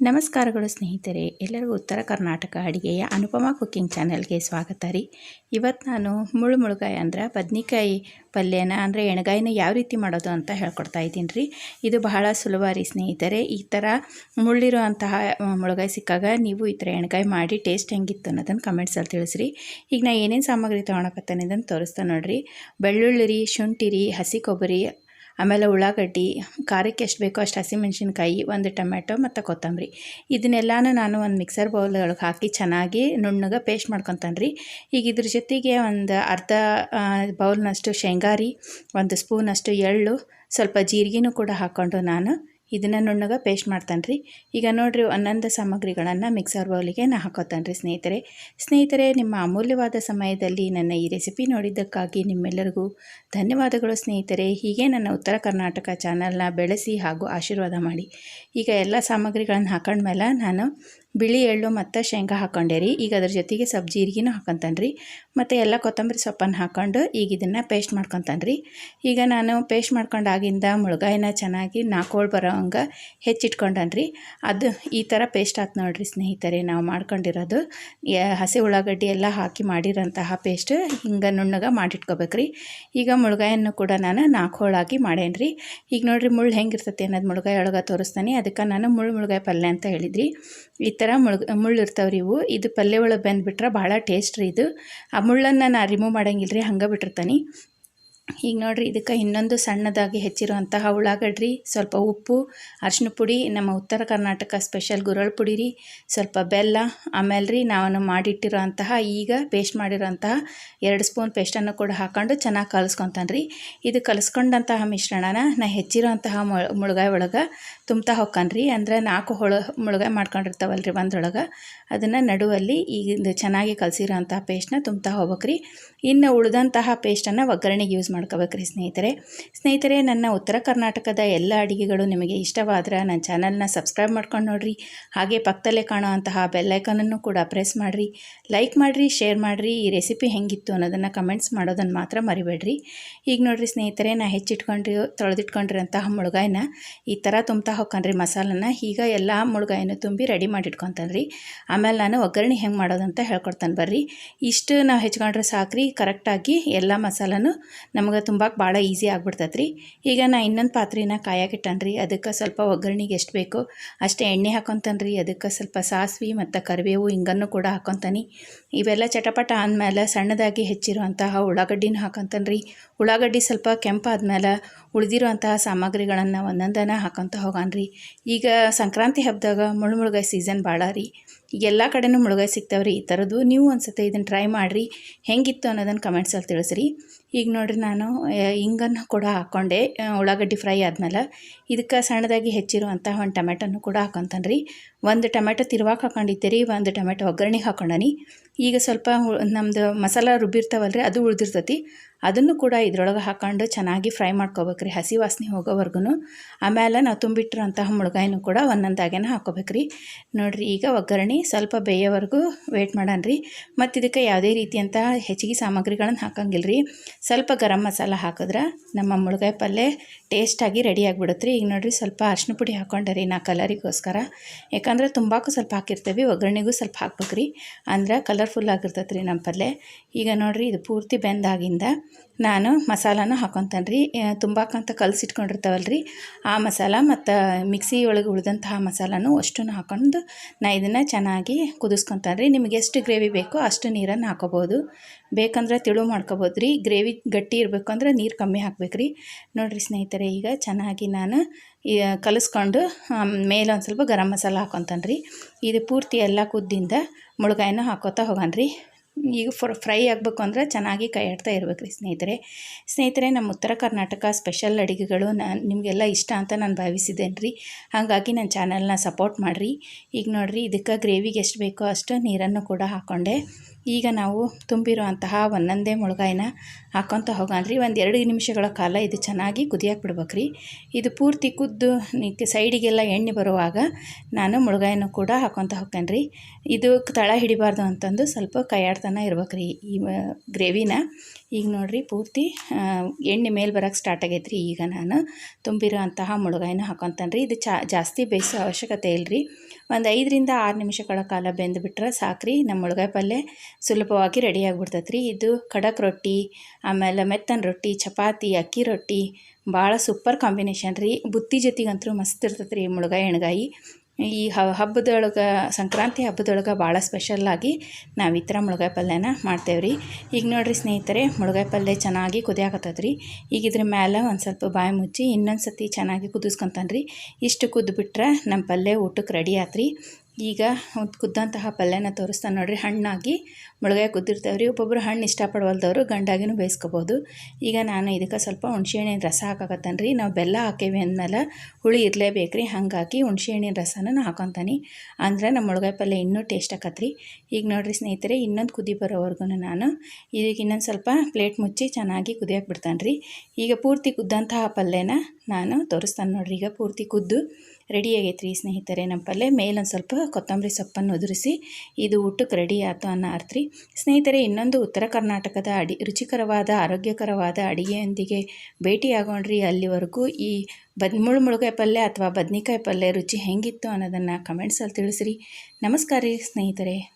ನಮಸ್ಕಾರಗಳು ಸ್ನೇಹಿತರೆ, ಎಲ್ಲರಿಗೂ ಉತ್ತರ ಕರ್ನಾಟಕ ಅಡುಗೆಯ ಅನುಪಮ ಕುಕ್ಕಿಂಗ್ ಚಾನಲ್ಗೆ ಸ್ವಾಗತ ರೀ. ಇವತ್ತು ನಾನು ಮುಳು ಮುಳುಗಾಯಿ ಅಂದ್ರೆ ಬದ್ನಿಕಾಯಿ ಪಲ್ಯನ ಅಂದರೆ ಎಣ್ಗಾಯಿನ ಯಾವ ರೀತಿ ಮಾಡೋದು ಅಂತ ಹೇಳ್ಕೊಡ್ತಾ ಇದ್ದೀನಿ ರೀ. ಇದು ಬಹಳ ಸುಲಭ ರೀ ಸ್ನೇಹಿತರೆ, ಈ ಥರ ಮುಳ್ಳಿರುವಂತಹ ಮುಳುಗಾಯಿ ಸಿಕ್ಕಾಗ ನೀವು ಈ ಥರ ಎಣ್ಗಾಯಿ ಮಾಡಿ ಟೇಸ್ಟ್ ಹೆಂಗಿತ್ತು ಅನ್ನೋದನ್ನು ಕಮೆಂಟ್ಸಲ್ಲಿ ತಿಳಿಸ್ರಿ. ಈಗ ನಾ ಏನೇನು ಸಾಮಗ್ರಿ ತೊಗೊಳಕತ್ತೇನೆ ಇದನ್ನು ತೋರಿಸ್ತಾ ನೋಡಿರಿ. ಬೆಳ್ಳುಳ್ಳಿ ರೀ, ಶುಂಠಿ ರೀ, ಹಸಿ ಕೊಬ್ಬರಿ ಆಮೇಲೆ ಉಳ್ಳಾಗಡ್ಡಿ, ಖಾರಕ್ಕೆ ಎಷ್ಟು ಬೇಕೋ ಅಷ್ಟು ಹಸಿಮೆಣಸಿನ್ಕಾಯಿ, ಒಂದು ಟೊಮೆಟೊ ಮತ್ತು ಕೊತ್ತಂಬರಿ. ಇದನ್ನೆಲ್ಲನೂ ನಾನು ಒಂದು ಮಿಕ್ಸರ್ ಬೌಲ್ ಒಳಗೆ ಹಾಕಿ ಚೆನ್ನಾಗಿ ನುಣ್ಣಗೆ ಪೇಸ್ಟ್ ಮಾಡ್ಕೊತಾನೆ ರೀ ಈಗ ಇದ್ರ ಜೊತೆಗೆ ಒಂದು ಅರ್ಧ ಬೌಲ್ನಷ್ಟು ಶೇಂಗಾರಿ, ಒಂದು ಸ್ಪೂನಷ್ಟು ಎಳ್ಳು, ಸ್ವಲ್ಪ ಜೀರಿಗೆನೂ ಕೂಡ ಹಾಕ್ಕೊಂಡು ನಾನು ಇದನ್ನು ನುಣ್ಣಗೆ ಪೇಸ್ಟ್ ಮಾಡ್ತಾನೆ ರೀ ಈಗ ನೋಡಿರಿ ಒಂದೊಂದು ಸಾಮಗ್ರಿಗಳನ್ನು ಮಿಕ್ಸರ್ ಬೌಲಿಗೆ ನಾ ಹಾಕೋತಾನೆ ರೀ ಸ್ನೇಹಿತರೆ. ಸ್ನೇಹಿತರೆ, ನಿಮ್ಮ ಅಮೂಲ್ಯವಾದ ಸಮಯದಲ್ಲಿ ನನ್ನ ಈ ರೆಸಿಪಿ ನೋಡಿದ್ದಕ್ಕಾಗಿ ನಿಮ್ಮೆಲ್ಲರಿಗೂ ಧನ್ಯವಾದಗಳು ಸ್ನೇಹಿತರೆ. ಹೀಗೆ ನನ್ನ ಉತ್ತರ ಕರ್ನಾಟಕ ಚಾನಲ್ನ ಬೆಳೆಸಿ ಹಾಗೂ ಆಶೀರ್ವಾದ ಮಾಡಿ. ಈಗ ಎಲ್ಲ ಸಾಮಗ್ರಿಗಳನ್ನು ಹಾಕೊಂಡ್ಮೇಲೆ ನಾನು ಬಿಳಿ ಎಳ್ಳು ಮತ್ತು ಶೇಂಗಾ ಹಾಕ್ಕೊಂಡೆ ರೀ. ಈಗ ಅದ್ರ ಜೊತೆಗೆ ಸ್ವಲ್ಪ ಜೀರಿಗೆನೂ ಹಾಕೊತಾನೆ ರೀ ಮತ್ತು ಎಲ್ಲ ಕೊತ್ತಂಬರಿ ಸೊಪ್ಪನ್ನು ಹಾಕ್ಕೊಂಡು ಈಗ ಇದನ್ನು ಪೇಸ್ಟ್ ಮಾಡ್ಕೊತಾನೆ ರೀ ಈಗ ನಾನು ಪೇಸ್ಟ್ ಮಾಡ್ಕೊಂಡಾಗಿಂದ ಮುಳುಗಾಯಿನ ಚೆನ್ನಾಗಿ ನಾಲ್ಕೋಳು ಬರೋ ಹಂಗೆ ಹೆಚ್ಚಿಟ್ಕೊಂಡಾನೆ ರೀ ಅದು ಈ ಥರ ಪೇಸ್ಟ್ ಆಯ್ತು ನೋಡಿರಿ ಸ್ನೇಹಿತರೆ, ನಾವು ಮಾಡ್ಕೊಂಡಿರೋದು. ಹಸಿ ಉಳ್ಳಾಗಡ್ಡಿ ಎಲ್ಲ ಹಾಕಿ ಮಾಡಿರೋಂತಹ ಪೇಸ್ಟ್ ಹಿಂಗೆ ನುಣ್ಣಗೆ ಮಾಡಿಟ್ಕೋಬೇಕು ರೀ ಈಗ ಮುಳುಗಾಯನ್ನು ಕೂಡ ನಾನು ನಾಲ್ಕು ಹೋಳಾಗಿ ರೀ ಈಗ ನೋಡಿರಿ ಮುಳ್ಳು ಹೆಂಗಿರ್ತೈತಿ ಅನ್ನೋದು ಮುಳುಗಾಯಿ ಒಳಗೆ ತೋರಿಸ್ತಾನೆ. ಅದಕ್ಕೆ ನಾನು ಮುಳ್ಳು ಮುಳುಗಾಯಿ ಪಲ್ಯ ಅಂತ ಹೇಳಿದ್ರಿ. ಈ ಮುಳುಗ್ ಮುಳ್ಳು ಇರ್ತಾವೆ ರೀ ಇವು. ಇದು ಪಲ್ಯ ಒಳಗೆ ಬೆಂದ್ಬಿಟ್ರೆ ಭಾಳ ಟೇಸ್ಟ್ ರೀ ಇದು. ಆ ಮುಳ್ಳನ್ನು ನಾನು ರಿಮೂವ್ ಮಾಡಂಗಿಲ್ಲ ರೀ ಹಂಗೆ ಬಿಟ್ಟಿರ್ತಾನೆ. ಈಗ ನೋಡಿರಿ, ಇದಕ್ಕೆ ಇನ್ನೊಂದು ಸಣ್ಣದಾಗಿ ಹೆಚ್ಚಿರುವಂತಹ ಉಳ್ಳಾಗಡ್ಡಿ, ಸ್ವಲ್ಪ ಉಪ್ಪು ಅರಿಶಿನ ಪುಡಿ, ನಮ್ಮ ಉತ್ತರ ಕರ್ನಾಟಕ ಸ್ಪೆಷಲ್ ಗುರಳ್ ಪುಡಿ ರೀ. ಸ್ವಲ್ಪ ಬೆಲ್ಲ, ಆಮೇಲೆ ರೀ ನಾನು ಮಾಡಿಟ್ಟಿರೋಂತಹ ಈಗ ಪೇಸ್ಟ್ ಮಾಡಿರೋಂತಹ ಎರಡು ಸ್ಪೂನ್ ಪೇಸ್ಟನ್ನು ಕೂಡ ಹಾಕೊಂಡು ಚೆನ್ನಾಗಿ ಕಲಿಸ್ಕೊತಾನೆ ರೀ ಇದು ಕಲಿಸ್ಕೊಂಡಂತಹ ಮಿಶ್ರಣನ ನಾ ಹೆಚ್ಚಿರೋಂತಹ ಮುಳುಗಾಯಿ ಒಳಗೆ ತುಂಬ್ತಾ ಹೊಕ್ಕನ್ರಿ. ಅಂದರೆ ನಾಲ್ಕು ಹೊಳ ಮುಳುಗಾಯಿ ಮಾಡ್ಕೊಂಡಿರ್ತಾವಲ್ಲ ರೀ ಒಂದ್ರೊಳಗೆ. ಅದನ್ನು ನಡುವಲ್ಲಿ ಈಗ ಇದು ಚೆನ್ನಾಗಿ ಕಲಸಿರೋಂತಹ ಪೇಸ್ಟ್ನ ತುಂಬ್ತಾ ಹೋಗ್ಬೇಕ್ರಿ. ಇನ್ನು ಉಳಿದಂತಹ ಪೇಸ್ಟನ್ನು ಒಗ್ಗರಣೆಗೆ ಯೂಸ್ ಮಾಡ್ಕೋಬೇಕ್ರಿ ಸ್ನೇಹಿತರೆ. ಸ್ನೇಹಿತರೆ, ನನ್ನ ಉತ್ತರ ಕರ್ನಾಟಕದ ಎಲ್ಲ ಅಡುಗೆಗಳು ನಿಮಗೆ ಇಷ್ಟವಾದ್ರೆ ನನ್ನ ಚಾನಲ್ನ ಸಬ್ಸ್ಕ್ರೈಬ್ ಮಾಡ್ಕೊಂಡು ನೋಡಿರಿ. ಹಾಗೆ ಪಕ್ಕದಲ್ಲೇ ಕಾಣುವಂತಹ ಬೆಲ್ಲೈಕನನ್ನು ಕೂಡ ಪ್ರೆಸ್ ಮಾಡಿರಿ. ಲೈಕ್ ಮಾಡಿರಿ ಶೇರ್ ಮಾಡಿರಿ. ಈ ರೆಸಿಪಿ ಹೆಂಗಿತ್ತು ಅನ್ನೋದನ್ನು ಕಮೆಂಟ್ಸ್ ಮಾಡೋದನ್ನು ಮಾತ್ರ ಮರಿಬೇಡ್ರಿ. ಈಗ ನೋಡಿರಿ ಸ್ನೇಹಿತರೆ, ನಾ ಹೆಚ್ಚಿಟ್ಕೊಂಡ್ರಿ, ತೊಳೆದಿಟ್ಕೊಂಡಿರೋಂತಹ ಮುಳುಗಾಯನ್ನ ಈ ಥರ ತುಂಬ್ತಾ ಹೋಗ್ಕಂಡ್ರಿ ಮಸಾಲನ ಈಗ ಎಲ್ಲ ಮುಳುಗಾಯಿನ ತುಂಬಿ ರೆಡಿ ಮಾಡಿಟ್ಕೊತಾನ್ರಿ. ಆಮೇಲೆ ನಾನು ಒಗ್ಗರಣೆ ಹೆಂಗೆ ಮಾಡೋದಂತ ಹೇಳ್ಕೊಡ್ತಾನೆ ಬರ್ರಿ. ಇಷ್ಟು ನಾವು ಹೆಚ್ಕೊಂಡ್ರೆ ಸಾಕ್ರಿ. ಕರೆಕ್ಟಾಗಿ ಎಲ್ಲ ಮಸಾಲನೂ ನಮಗೆ ತುಂಬಕ್ಕೆ ಭಾಳ ಈಸಿ ಆಗ್ಬಿಡ್ತೈತೆ ರೀ ಈಗ ನಾ ಇನ್ನೊಂದು ಪಾತ್ರೆನ ಕಾಯಕ್ಕಿಟ್ಟನ್ರಿ ರೀ ಅದಕ್ಕೆ ಸ್ವಲ್ಪ ಒಗ್ಗರಣೆಗೆ ಎಷ್ಟು ಬೇಕೋ ಅಷ್ಟೇ ಎಣ್ಣೆ ಹಾಕೊತಾನ್ರಿ. ಅದಕ್ಕೆ ಸ್ವಲ್ಪ ಸಾಸಿವೆ ಮತ್ತು ಕರಿಬೇವು ಹಿಂಗನ್ನು ಕೂಡ ಹಾಕೊತಾನೆ. ಇವೆಲ್ಲ ಚಟಪಟ ಆದಮೇಲೆ ಸಣ್ಣದಾಗಿ ಹೆಚ್ಚಿರುವಂತಹ ಉಳ್ಳಾಗಡ್ಡಿನೂ ಹಾಕೊತಾನ್ರಿ. ಉಳ್ಳಾಗಡ್ಡಿ ಸ್ವಲ್ಪ ಕೆಂಪಾದ್ಮೇಲೆ ಉಳಿದಿರುವಂತಹ ಸಾಮಗ್ರಿಗಳನ್ನು ಹಾಕೊಂತ ಹಾಕೊತ ಹೋಗಾನ್ರಿ. ಈಗ ಸಂಕ್ರಾಂತಿ ಹಬ್ಬದಾಗ ಮುಳು ಮುಳುಗಾಯಿ ಸೀಸನ್ ಭಾಳ ರೀ. ಈಗ ಎಲ್ಲ ಕಡೆನೂ ಮುಳುಗಾಯಿ ಸಿಗ್ತಾವೆ ರೀ ಈ ಥರದ್ದು ನೀವು ಅನ್ಸುತ್ತೆ ಇದನ್ನು ಟ್ರೈ ಮಾಡಿರಿ. ಹೆಂಗಿತ್ತು ಅನ್ನೋದನ್ನು ಕಮೆಂಟ್ಸಲ್ಲಿ ತಿಳಿಸ್ರಿ. ಈಗ ನೋಡಿರಿ ನಾನು ಹಿಂಗನ್ನು ಕೂಡ ಹಾಕ್ಕೊಂಡೆ ಉಳ್ಳಾಗಡ್ಡಿ ಫ್ರೈ ಆದಮೇಲೆ ಇದಕ್ಕೆ ಸಣ್ಣದಾಗಿ ಹೆಚ್ಚಿರುವಂಥ ಒಂದು ಟೊಮೆಟೊನು ಕೂಡ ಹಾಕೊತಾನೆ ರೀ ಒಂದು ಟೊಮೆಟೊ ತಿರುವಾಕ ಹಾಕೊಂಡಿದ್ದೀರಿ, ಒಂದು ಟೊಮೆಟೊ ಒಗ್ಗರಣೆ ಹಾಕೊಂಡನಿ. ಈಗ ಸ್ವಲ್ಪ ನಮ್ಮದು ಮಸಾಲ ರುಬ್ಬಿರ್ತಾವಲ್ಲ ರೀ ಅದು ಉಳ್ದಿರ್ತೈತಿ. ಅದನ್ನು ಕೂಡ ಇದ್ರೊಳಗೆ ಹಾಕೊಂಡು ಚೆನ್ನಾಗಿ ಫ್ರೈ ಮಾಡ್ಕೋಬೇಕ್ರಿ, ಹಸಿ ವಾಸನೆ ಹೋಗೋವರೆಗೂ ಆಮೇಲೆ ನಾವು ತುಂಬಿಟ್ಟಿರೋಂತಹ ಮುಳುಗಾಯಿನೂ ಕೂಡ ಒಂದೊಂದಾಗೇನ ಹಾಕೋಬೇಕ್ರಿ. ನೋಡಿರಿ, ಈಗ ಒಗ್ಗರಣೆ ಸ್ವಲ್ಪ ಬೇಯೋವರೆಗೂ ವೇಟ್ ಮಾಡನ್ರಿ. ಮತ್ತು ಇದಕ್ಕೆ ಯಾವುದೇ ರೀತಿಯಂಥ ಹೆಚ್ಚಿಗೆ ಸಾಮಗ್ರಿಗಳನ್ನು ಹಾಕಂಗಿಲ್ಲ ರೀ ಸ್ವಲ್ಪ ಗರಂ ಮಸಾಲ ಹಾಕಿದ್ರೆ ನಮ್ಮ ಮುಳುಗಾಯಿ ಪಲ್ಯ ಟೇಸ್ಟಾಗಿ ರೆಡಿ ಆಗಿಬಿಡುತ್ತೆ ರೀ ಈಗ ನೋಡಿರಿ, ಸ್ವಲ್ಪ ಅರ್ಶಿನ ಪುಡಿ ಹಾಕೊಂಡೆ ರೀ ನಾ ಕಲರಿಗೋಸ್ಕರ ಯಾಕಂದ್ರೆ ತುಂಬಾಕು ಸ್ವಲ್ಪ ಹಾಕಿರ್ತೀವಿ. ಒಗ್ಗರಣೆಗೂ ಸ್ವಲ್ಪ ಹಾಕ್ಬೇಕ್ರಿ. ಅಂದ್ರೆ ಕಲರ್ಫುಲ್ ಆಗಿರ್ತೈತೆ ರೀ ನಮ್ಮ ಪಲ್ಯ ಈಗ ನೋಡಿರಿ ಇದು ಪೂರ್ತಿ ಬೆಂದಾಗಿಂದ ನಾನು ಮಸಾಲಾನ ಹಾಕೊತಾನೆ ರೀ ತುಂಬಾಕಂತ ಕಲಸಿಟ್ಕೊಂಡಿರ್ತಾವಲ್ಲ ರೀ ಆ ಮಸಾಲ ಮತ್ತು ಮಿಕ್ಸಿ ಒಳಗೆ ಉಳಿದಂತಹ ಮಸಾಲಾನು ಅಷ್ಟನ್ನು ಹಾಕೊಂಡು ನಾ ಇದನ್ನು ಚೆನ್ನಾಗಿ ಕುದಿಸ್ಕೊತಾನೆ ರೀ ನಿಮಗೆ ಎಷ್ಟು ಗ್ರೇವಿ ಬೇಕೋ ಅಷ್ಟು ನೀರನ್ನು ಹಾಕೋಬೋದು ಬೇಕಂದ್ರೆ ತಿಳು ಮಾಡ್ಕೋಬೋದು ರೀ ಗ್ರೇವಿ ಗಟ್ಟಿ ಇರಬೇಕು ಅಂದ್ರೆ ನೀರು ಕಮ್ಮಿ ಹಾಕ್ಬೇಕು ರೀ ನೋಡಿರಿ ಸ್ನೇಹಿತರೆ, ಈಗ ಚೆನ್ನಾಗಿ ನಾನು ಕಲಿಸ್ಕೊಂಡು ಮೇಲೆ ಒಂದು ಸ್ವಲ್ಪ ಗರಂ ಮಸಾಲ ಹಾಕೊತಾನ್ರಿ. ಇದು ಪೂರ್ತಿ ಎಲ್ಲ ಕುದ್ದಿಂದ ಮುಳುಗಾಯನ್ನು ಹಾಕೋತಾ ಹೋಗಾನೆ ರೀ ಈಗ ಫ್ರ ಫ್ರೈ ಆಗಬೇಕು ಅಂದ್ರೆ ಚೆನ್ನಾಗಿ ಕೈ ಆಡ್ತಾ ಇರಬೇಕು ರೀ ಸ್ನೇಹಿತರೆ. ಸ್ನೇಹಿತರೆ, ನಮ್ಮ ಉತ್ತರ ಕರ್ನಾಟಕ ಸ್ಪೆಷಲ್ ಅಡುಗೆಗಳು ನಾನು ನಿಮಗೆಲ್ಲ ಇಷ್ಟ ಅಂತ ನಾನು ಭಾವಿಸಿದ್ದೇನೆ ರೀ. ಹಾಗಾಗಿ ನನ್ನ ಚಾನಲ್ನ ಸಪೋರ್ಟ್ ಮಾಡಿರಿ. ಈಗ ನೋಡಿರಿ, ಇದಕ್ಕೆ ಗ್ರೇವಿಗೆ ಎಷ್ಟು ಬೇಕೋ ಅಷ್ಟು ನೀರನ್ನು ಕೂಡ ಹಾಕ್ಕೊಂಡೆ ಈಗ ನಾವು ತುಂಬಿರುವಂತಹ ಒಂದೊಂದೇ ಮುಳುಗಾಯಿನ ಹಾಕ್ಕೊತ ಹೋಗಾನ್ರಿ ಒಂದು ಎರಡು ನಿಮಿಷಗಳ ಕಾಲ ಇದು ಚೆನ್ನಾಗಿ ಕುದಿಯಕ್ಕೆ ಬಿಡ್ಬೇಕ್ರಿ ಇದು ಪೂರ್ತಿ ಕುದ್ದು ಸೈಡಿಗೆಲ್ಲ ಎಣ್ಣೆ ಬರುವಾಗ ನಾನು ಮುಳುಗಾಯನ್ನು ಕೂಡ ಹಾಕ್ಕೊತ ಹೋಗ್ತೇನೆ ರೀ. ಇದು ತಳ ಹಿಡಿಬಾರ್ದು ಅಂತಂದು ಸ್ವಲ್ಪ ಕೈಯಾಡ್ತಾನೆ ರೀ ಈ ಗ್ರೇವಿನ. ಈಗ ನೋಡಿರಿ ಪೂರ್ತಿ ಎಣ್ಣೆ ಮೇಲೆ ಬರೋಕ್ಕೆ ಸ್ಟಾರ್ಟ್ ಆಗೈತೆ ರೀ ಈಗ ನಾನು ತುಂಬಿರೋ ಅಂತಹ ಮುಳುಗಾಯಿನ ಹಾಕೊತಾನೆ ರೀ. ಇದು ಚಾ, ಜಾಸ್ತಿ ಬೇಯಿಸೋ ಅವಶ್ಯಕತೆ ಇಲ್ಲ ರೀ ಒಂದು ಐದರಿಂದ ಆರು ನಿಮಿಷಗಳ ಕಾಲ ಬೆಂದುಬಿಟ್ರೆ ಸಾಕ್ರಿ. ನಮ್ಮ ಮುಳುಗಾಯಿ ಪಲ್ಯ ಸುಲಭವಾಗಿ ರೆಡಿ ರೀ ಇದು ಖಡಕ್ ರೊಟ್ಟಿ, ಆಮೇಲೆ ಮೆತ್ತನ ರೊಟ್ಟಿ, ಚಪಾತಿ, ಅಕ್ಕಿ ರೊಟ್ಟಿ, ಭಾಳ ಸೂಪರ್ ಕಾಂಬಿನೇಷನ್ ರೀ. ಬುತ್ತಿ ಜೊತೆಗಂತೂ ಮಸ್ತ್ ಇರ್ತೈತೆ ರೀ ಮುಳುಗಾಯಿ ಎಣ್ಗಾಯಿ. ಈ ಹಬ್ಬದೊಳಗೆ, ಸಂಕ್ರಾಂತಿ ಹಬ್ಬದೊಳಗೆ ಭಾಳ ಸ್ಪೆಷಲ್ಲಾಗಿ ನಾವು ಈ ಥರ ಮುಳುಗಾಯಿ ಪಲ್ಯನ ಮಾಡ್ತೇವೆ ರೀ ಈಗ ನೋಡಿರಿ ಸ್ನೇಹಿತರೆ, ಮುಳುಗಾಯಿ ಪಲ್ಯ ಚೆನ್ನಾಗಿ ಕುದಿಯಾಕತ್ತದ ರೀ ಈಗ ಇದ್ರ ಮೇಲೆ ಒಂದು ಸ್ವಲ್ಪ ಬಾಯಿ ಮುಚ್ಚಿ ಇನ್ನೊಂದು ಸತಿ ಚೆನ್ನಾಗಿ ಕುದಿಸ್ಕೊತಾನೆ ರೀ ಇಷ್ಟು ಕುದ್ಬಿಟ್ರೆ ನಮ್ಮ ಪಲ್ಯ ಊಟಕ್ಕೆ ರೆಡಿ ಆತ್ರಿ. ಈಗ ಒಂದು ಕುದ್ದಂತಹ ಪಲ್ಯನ ತೋರಿಸ್ತಾನೆ ನೋಡಿರಿ. ಹಣ್ಣಾಗಿ ಮುಳುಗಾಯಿ ಕುದ್ದಿರ್ತೇವೆ ರೀ ಒಬ್ಬೊಬ್ಬರು ಹಣ್ಣು ಇಷ್ಟಪಡವಲ್ದವರು ಗಂಡಾಗಿನೂ ಬೇಯಿಸ್ಕೋಬೋದು. ಈಗ ನಾನು ಇದಕ್ಕೆ ಸ್ವಲ್ಪ ಹುಣ್ಸೆಹಣ್ಣಿನ ರಸ ಹಾಕಾಕತ್ತಾನೆ ರೀ ನಾವು ಬೆಲ್ಲ ಹಾಕೇವಿ ಅಂದಮೇಲೆ ಹುಳಿ ಇರಲೇಬೇಕು ರೀ ಹಾಗಾಗಿ ಹುಣ್ಸೆಹಣ್ಣಿನ ರಸನ ನಾನು ಹಾಕೊತಾನೆ. ಅಂದರೆ ನಮ್ಮ ಮುಳುಗಾಯಿ ಪಲ್ಯ ಇನ್ನೂ ಟೇಸ್ಟ್ ಆಕತ್ರಿ. ಈಗ ನೋಡಿರಿ ಸ್ನೇಹಿತರೆ, ಇನ್ನೊಂದು ಕುದಿ ಬರೋವರೆಗೂ ನಾನು. ಇದಕ್ಕೆ ಇನ್ನೊಂದು ಸ್ವಲ್ಪ ಪ್ಲೇಟ್ ಮುಚ್ಚಿ ಚೆನ್ನಾಗಿ ಕುದಿಯೋಕೆ ಬಿಡ್ತಾನೆ ರೀ ಈಗ ಪೂರ್ತಿ ಕುದ್ದಂತಹ ಪಲ್ಯನ ನಾನು ತೋರಿಸ್ತಾನೆ ನೋಡ್ರಿ. ಈಗ ಪೂರ್ತಿ ಕುದ್ದು ರೆಡಿ ರೀ ಸ್ನೇಹಿತರೆ, ನಮ್ಮ ಪಲ್ಯ. ಮೇಲೊಂದು ಸ್ವಲ್ಪ ಕೊತ್ತಂಬರಿ ಸೊಪ್ಪನ್ನು ಉದುರಿಸಿ ಇದು ಊಟಕ್ಕೆ ರೆಡಿ ಆಯ್ತು ಅನ್ನೋ ಅರ್ಥ ಸ್ನೇಹಿತರೆ, ಇನ್ನೊಂದು ಉತ್ತರ ಕರ್ನಾಟಕದ ಅಡಿ, ರುಚಿಕರವಾದ, ಆರೋಗ್ಯಕರವಾದ ಅಡಿಗೆಯೊಂದಿಗೆ ಭೇಟಿಯಾಗೋಣ್ರಿ. ಅಲ್ಲಿವರೆಗೂ ಈ ಬದ್ ಮುಳು ಮುಳುಗಾಯಿ ಪಲ್ಯ ಅಥವಾ ಬದ್ನಿಕಾಯಿ ಪಲ್ಯ ರುಚಿ ಹೆಂಗಿತ್ತು ಅನ್ನೋದನ್ನು ಕಮೆಂಟ್ಸಲ್ಲಿ ತಿಳಿಸ್ರಿ. ನಮಸ್ಕಾರ ರೀ ಸ್ನೇಹಿತರೆ.